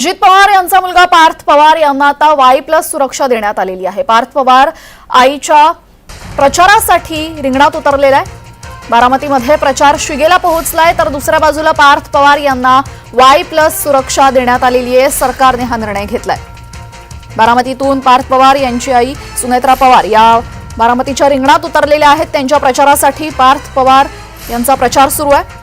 अजित पवार यांचा मुलगा पार्थ पवार यांना आता वाय प्लस सुरक्षा देण्यात आलेली आहे. पार्थ पवार आईच्या प्रचारासाठी रिंगणात उतरलेला आहे. बारामतीमध्ये प्रचार शिगेला पोहोचलाय तर दुसऱ्या बाजूला पार्थ पवार यांना वाय प्लस सुरक्षा देण्यात आलेली आहे. सरकारने हा निर्णय घेतलाय. बारामतीतून पार्थ पवार यांची आई सुनेत्रा पवार या बारामतीच्या रिंगणात उतरलेल्या आहेत. त्यांच्या प्रचारासाठी पार्थ पवार यांचा प्रचार सुरू आहे.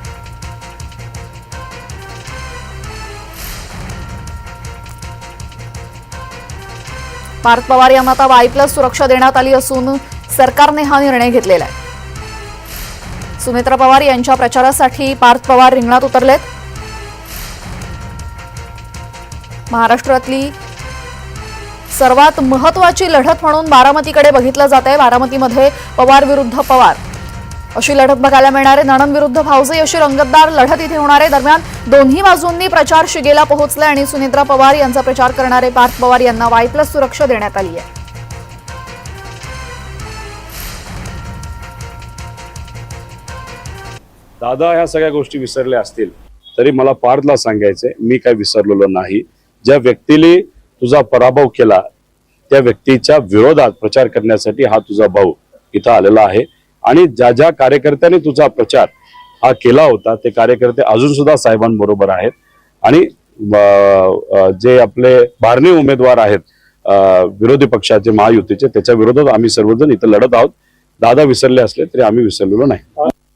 पार्थ पवार यांना आता वाय प्लस सुरक्षा देण्यात आली असून सरकारने हा निर्णय घेतलेला आहे. सुमित्रा पवार यांच्या प्रचारासाठी पार्थ पवार रिंगणात उतरलेत. महाराष्ट्रातली सर्वात महत्वाची लढत म्हणून बारामतीकडे बघितलं जात आहे बारामतीमध्ये पवार विरुद्ध पवार. अशी लढत बघायला मिळणार आहे. नणंद विरुद्ध भावजई अशी रंगतदार लढत इथे होणार आहे. दरम्यान दोन्ही बाजूंनी प्रचार शिगेला पोहोचलाय आणि सुनेत्रा पवार यांचा प्रचार करणारे पार्थ पवार यांना वाय प्लस सुरक्षा देण्यात आली आहे. दादा ह्या सगळ्या गोष्टी विसरल्या असतील तरी मला पार्थला सांगायचंय मी काय विसरलेलो नाही. ज्या व्यक्तीने तुझा पराभव केला त्या व्यक्तीच्या विरोधात प्रचार करण्यासाठी हा तुझा भाऊ इथं आलेला आहे. आणि ज्या ज्या कार्यकर्त्यांनी तुझा प्रचार हा केला होता ते कार्यकर्ते अजून सुद्धा साहेबांबरोबर आहेत. आणि जे आपले बारणी उमेदवार आहेत विरोधी पक्षाचे महायुतीचे त्याच्या विरोधात आम्ही सर्वजण इथं लढत आहोत. दादा विसरले असले तरी आम्ही विसरलेलो नाही.